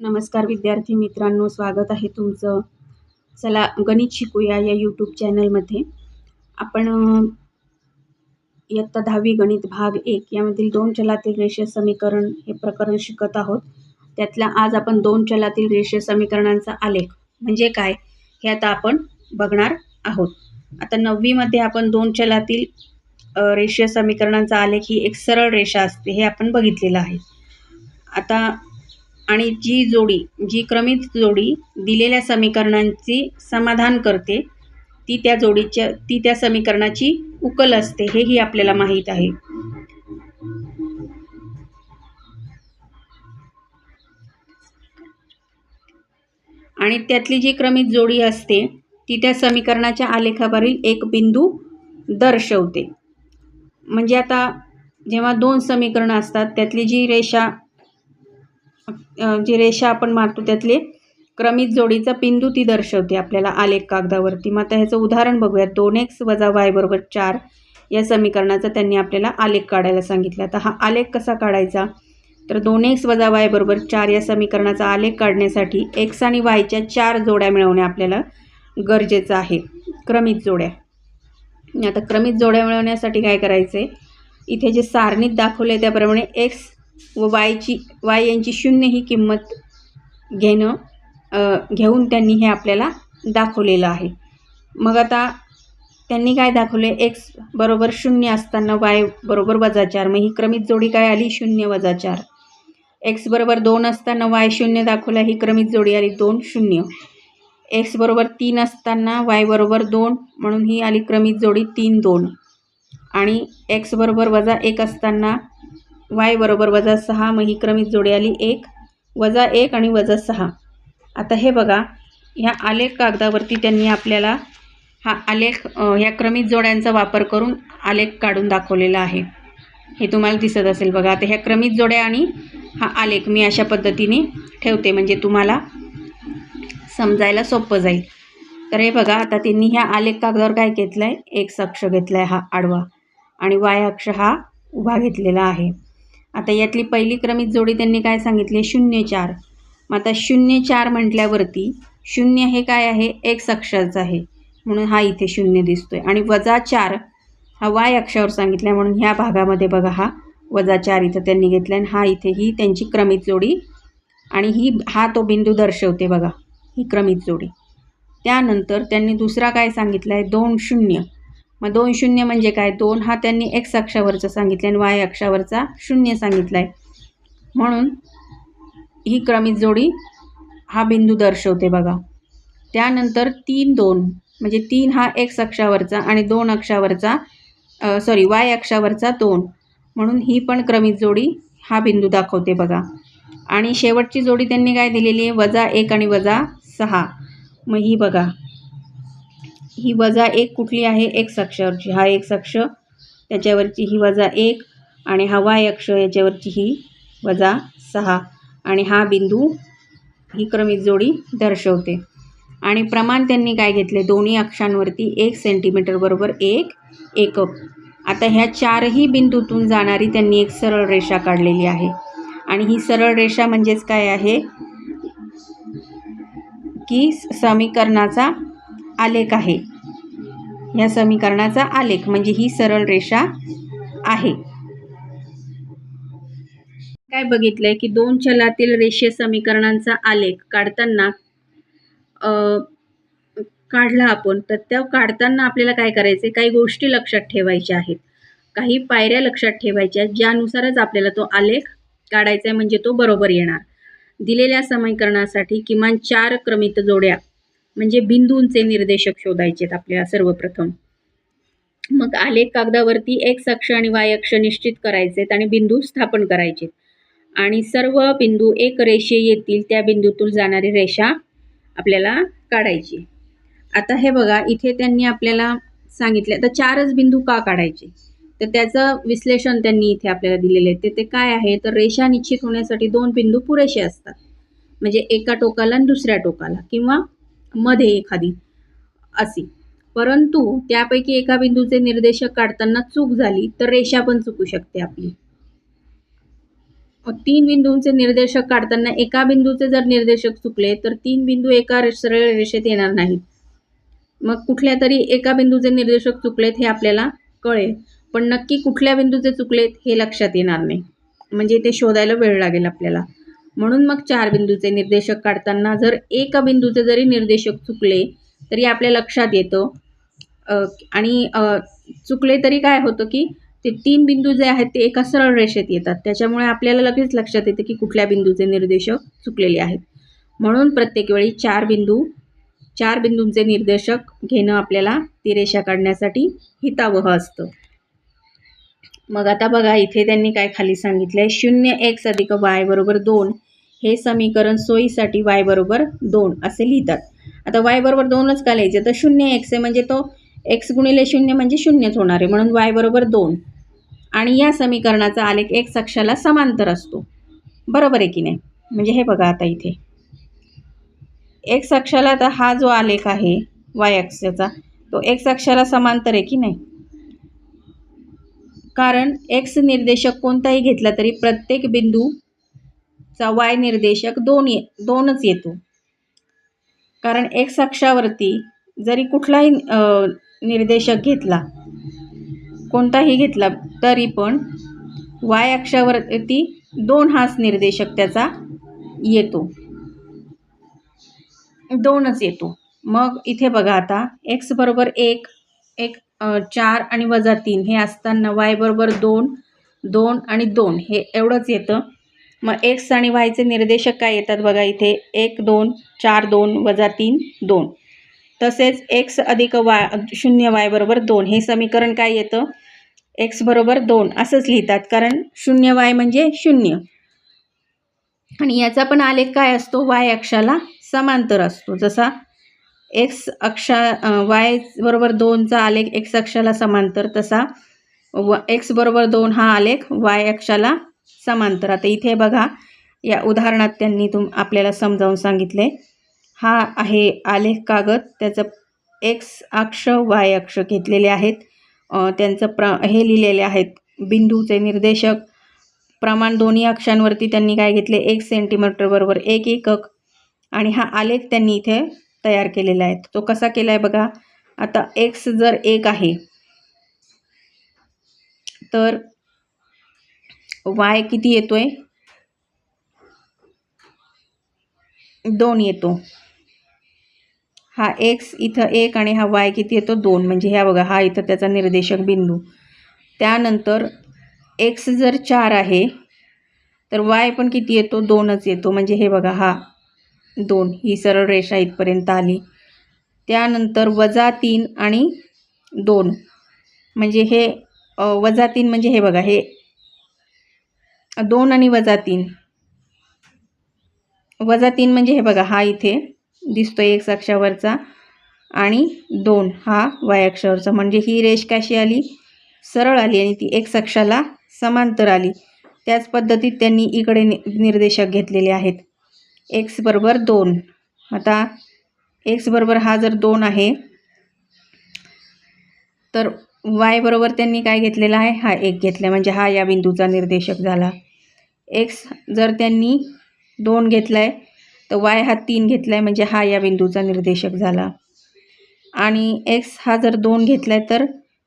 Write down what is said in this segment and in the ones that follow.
नमस्कार विद्यार्थी मित्रांनो स्वागत आहे तुमचं. चला गणित शिकूया या यूट्यूब चॅनलमध्ये आपण इयत्ता दहावी गणित भाग एक यामधील दोन चलातील रेषीय समीकरण हे प्रकरण शिकत आहोत. त्यातला आज आपण दोन चलातील रेषीय समीकरणांचा आलेख म्हणजे काय हे आता आपण बघणार आहोत. आता नववीमध्ये आपण दोन चलातील रेषीय समीकरणांचा आलेख ही एक सरळ रेषा असते हे आपण बघितलेलं आहे. आता आणि जी जोडी जी क्रमित जोडी दिलेल्या समीकरणांची समाधान करते ती त्या जोडीच्या ती त्या समीकरणाची उकल असते हेही आपल्याला माहीत आहे. आणि त्यातली जी क्रमित जोडी असते ती त्या समीकरणाच्या आलेखावरील एक बिंदू दर्शवते. म्हणजे आता जेव्हा दोन समीकरणं असतात त्यातली जी रेषा जी रेषा आपण मारतो त्यातले क्रमित जोडीचा बिंदू ती दर्शवते आपल्याला आलेख कागदावरती. मग आता ह्याचं उदाहरण बघूयात. दोन एक्स वजा वाय बरोबर चार या समीकरणाचा त्यांनी आपल्याला आलेख काढायला सांगितला. आता हा आलेख कसा काढायचा? तर दोन एक्स वजा वाय बरोबर चार या समीकरणाचा आलेख काढण्यासाठी एक्स आणि वायच्या चार जोड्या मिळवणे आपल्याला गरजेचं आहे. क्रमित जोड्या. आता क्रमित जोड्या मिळवण्यासाठी काय करायचं आहे इथे जे सारणीत दाखवले त्याप्रमाणे एक्स व वायची वाय यांची शून्य ही किंमत घेणं घेऊन त्यांनी हे आपल्याला दाखवलेलं आहे. मग आता त्यांनी काय दाखवले? एक्स बरोबर शून्य असताना वाय बरोबर वजा चार. मग ही क्रमित जोडी काय आली? शून्य वजा चार. एक्स बरोबर दोन असताना वाय शून्य दाखवला. ही क्रमित जोडी आली दोन शून्य. एक्स बरोबर तीन असताना वाय बरोबर दोन. म्हणून ही आली क्रमित जोडी तीन दोन. आणि एक्स बरोबर वजा एक असताना वाय बरोबर वजा सहा मग ही क्रमित जोडी आली एक. वजा एक आणि वजा सहा. आता हे बघा ह्या आलेख कागदावरती त्यांनी आपल्याला हा आलेख ह्या क्रमित जोड्यांचा वापर करून आलेख काढून दाखवलेला आहे. हे तुम्हाला दिसत असेल बघा आता ह्या क्रमित जोड्या आणि हा आलेख मी अशा पद्धतीने ठेवते म्हणजे तुम्हाला समजायला सोपं जाईल. तर हे बघा आता त्यांनी ह्या आलेख कागदावर काय घेतलं आहे एक अक्ष घेतला आहे हा आडवा आणि वाय अक्ष हा उभा घेतलेला आहे. आता यातली पहिली क्रमित जोडी त्यांनी काय सांगितली? शून्य चार मग आता शून्य चार म्हटल्यावरती शून्य हे काय आहे? एक अक्षरचं आहे. म्हणून हा इथे शून्य दिसतो आहे आणि वजा चार हा वाय अक्षावर सांगितला म्हणून ह्या भागामध्ये बघा हा वजा चार इथं त्यांनी घेतला आणि हा इथे ही त्यांची क्रमित जोडी. आणि ही हा तो बिंदू दर्शवते बघा ही क्रमित जोडी. त्यानंतर त्यांनी दुसरा काय सांगितला आहे दोन शून्य. मग दोन शून्य म्हणजे काय? दोन हा त्यांनी एक्स अक्षावरचा सांगितलं आणि वाय अक्षावरचा शून्य सांगितला आहे म्हणून ही क्रमित जोडी हा बिंदू दर्शवते बघा. त्यानंतर तीन दोन म्हणजे तीन हा एक्स अक्षावरचा आणि दोन अक्षावरचा सॉरी वाय अक्षावरचा दोन. म्हणून ही पण क्रमित जोडी हा बिंदू दाखवते बघा. आणि शेवटची जोडी त्यांनी काय दिलेली आहे? वजा एक आणि वजा सहा. मग ही बघा. ही वजा एक कुठली आहे? एक्स अक्षावरची. हा एक्स अक्ष त्याच्यावरची ही वजा एक आणि हा वाय अक्ष याच्यावरची ही वजा सहा. आणि हा बिंदू ही क्रमित जोडी दर्शवते. आणि प्रमाण त्यांनी काय घेतले? दोन्ही अक्षांवरती एक सेंटीमीटर बरोबर एक एकक. आता ह्या चारही बिंदूतून जाणारी त्यांनी एक सरळ रेषा काढलेली आहे. आणि ही सरळ रेषा म्हणजेच काय आहे? की समीकरणाचा आलेख आहे. ह्या समीकरणाचा आलेख म्हणजे ही सरळ रेषा आहे. काय बघितलंय की दोन चलातील रेषीय समीकरणांचा आलेख काढताना काढला आपण तर त्या काढताना आपल्याला काय करायचे काही गोष्टी लक्षात ठेवायच्या आहेत. काही पायऱ्या लक्षात ठेवायच्या आहेत, ज्यानुसारच आपल्याला तो आलेख काढायचा आहे म्हणजे तो बरोबर येणार. दिलेल्या समीकरणासाठी किमान चार क्रमित जोड्या म्हणजे बिंदूंचे निर्देशक शोधायचे आहेत आपल्याला सर्वप्रथम. मग आलेख कागदावरती एक्स अक्ष आणि वाय अक्ष निश्चित करायचे आहेत आणि बिंदू स्थापन करायचे आणि सर्व बिंदू एक रेषे येतील त्या बिंदूतून जाणारी रेषा आपल्याला काढायची आता हे बघा इथे त्यांनी आपल्याला सांगितले तर चारच बिंदू का काढायचे? तर त्याचं विश्लेषण त्यांनी इथे आपल्याला दिलेलं आहे. ते ते काय आहे? तर रेषा निश्चित होण्यासाठी दोन बिंदू पुरेसे असतात. म्हणजे एका टोकाला आणि दुसऱ्या टोकाला किंवा मध्ये एखादी अशी परंतु त्यापैकी एका बिंदूचे निर्देशक काढताना चूक झाली तर रेषा पण चुकू शकते आपली. तीन बिंदूंचे निर्देशक काढताना एका बिंदूचे जर निर्देशक चुकले तर तीन बिंदू एका सरळ रेषेत येणार नाहीत. मग कुठल्या तरी एका बिंदूचे निर्देशक चुकलेत हे आपल्याला कळेल. पण नक्की कुठल्या बिंदूचे चुकलेत हे लक्षात येणार नाही. म्हणजे ते शोधायला वेळ लागेल आपल्याला. म्हणून मग चार बिंदूचे निर्देशक काढताना जर एका बिंदूचे जरी निर्देशक चुकले तरी आपल्या लक्षात येतं. आणि चुकले तरी काय होतं की ते तीन बिंदू जे आहेत ते एका सरळ रेषेत येतात. त्याच्यामुळे आपल्याला लगेच लक्षात येतं की कुठल्या बिंदूचे निर्देशक चुकलेले आहेत. म्हणून प्रत्येक वेळी चार बिंदू चार बिंदूंचे निर्देशक घेणं आपल्याला ती रेषा काढण्यासाठी हितावह असतं. मग आता बघा इथे त्यांनी काय खाली सांगितलंय? शून्य एक्स अधिक वाय बरोबर दोन. हे समीकरण सोयीसाठी वाय बरोबर दोन असे लिहितात. आता वाय बरोबर दोनच का लिहायचे? तर शून्य एक्स आहे म्हणजे तो एक्स गुणिले शून्य म्हणजे शून्यच होणार आहे म्हणून वाय बरोबर दोन. आणि या समीकरणाचा आलेख एक्स अक्षाला समांतर असतो. बरोबर आहे की नाही? म्हणजे हे बघा आता इथे. एक्स अक्षाला आता हा जो आलेख आहे वाय अक्षाचा तो एक्स अक्षाला समांतर आहे की नाही? कारण एक्स निर्देशक कोणताही घेतला तरी प्रत्येक बिंदू चा वाय निर्देशक दोन ये दोनच येतो. कारण एक्स अक्षावरती जरी कुठलाही निर्देशक घेतला कोणताही घेतला तरी पण वाय अक्षावरती दोन हाच निर्देशक त्याचा येतो. दोनच येतो. मग इथे बघा आता एक्स बरोबर एक एक चार आणि वजा तीन हे असताना वाय बरोबर दोन दोन आणि दोन हे एवढंच येतं. मग एक्स आणि वायचे निर्देशक काय येतात बघा इथे? एक दोन चार दोन वजा तीन दोन. तसेच एक्स अधिक वाय शून्य वाय बरोबर दोन. हे समीकरण काय येतं? एक्स बरोबर दोन. असंच लिहितात कारण शून्य वाय म्हणजे शून्य. आणि याचा पण आलेख काय असतो? वाय अक्षाला समांतर असतो. जसा एक्स अक्षा वाय बरोबर दोनचा आलेख एक्स अक्षाला समांतर तसा व एक्स बरोबर दोन हा आलेख वाय अक्षाला समांतर. आता इथे बघा या उदाहरणात त्यांनी तुम आपल्याला समजावून सांगितले. हा आहे आलेख कागद. त्याचं एक्स अक्ष वाय अक्ष घेतलेले आहेत. त्यांचं प्र हे लिहिलेले आहेत. बिंदूचे निर्देशक. प्रमाण दोन्ही अक्षांवरती त्यांनी काय घेतले? एक सेंटीमीटर बरोबर एक एकक. आणि हा आलेख त्यांनी इथे तयार केलेला आहे. तो कसा केला आहे बघा? आता एक्स जर एक आहे तर वाय किती येतो आहे दोन येतो. हा एक्स इथं एक आणि हा वाय किती येतो? दोन. म्हणजे ह्या बघा हा इथं त्याचा निर्देशक बिंदू. त्यानंतर एक्स जर चार आहे तर वाय पण किती येतो? दोनच येतो. म्हणजे हे बघा हा दोन. ही सरळ रेषा इथपर्यंत आली. त्यानंतर वजा तीन आणि दोन. म्हणजे हे वजा तीन म्हणजे हे बघा हे दोन आणि वजा तीन. वजा तीन म्हणजे हे बघा हा इथे दिसतो एक अक्षावरचा आणि दोन हा वाय अक्षावरचा. म्हणजे ही रेष कशी आली? सरळ आली आणि ती एक्स अक्षाला समांतर आली. त्याच पद्धतीत त्यांनी इकडे नि निर्देशक घेतलेले आहेत. एक्स बरोबर दोन. आता एक्स बरोबर हा जर दोन आहे तर वाय बरोबर त्यांनी काय घेतलेला आहे? हा एक घेतला म्हणजे हा या बिंदूचा निर्देशक झाला. एक्स जर त्यांनी दोन घेतला आहे तर वाय हा तीन घेतला आहे म्हणजे हा या बिंदूचा निर्देशक झाला. आणि एक्स हा जर दोन घेतला आहे तर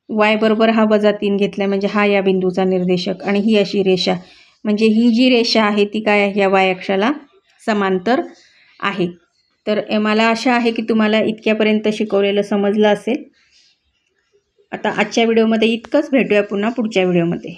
वाय बरोबर हा वजा तीन घेतला आहे म्हणजे हा या बिंदूचा निर्देशक. आणि ही अशी रेषा म्हणजे ही जी रेषा आहे ती काय आहे? या वाय अक्षाला समांतर आहे. तर मला आशा आहे की तुम्हाला इतक्यापर्यंत शिकवलेलं समजलं असेल. आता आजच्या व्हिडिओमध्ये इतकंच. भेटूया पुन्हा पुढच्या व्हिडिओमध्ये.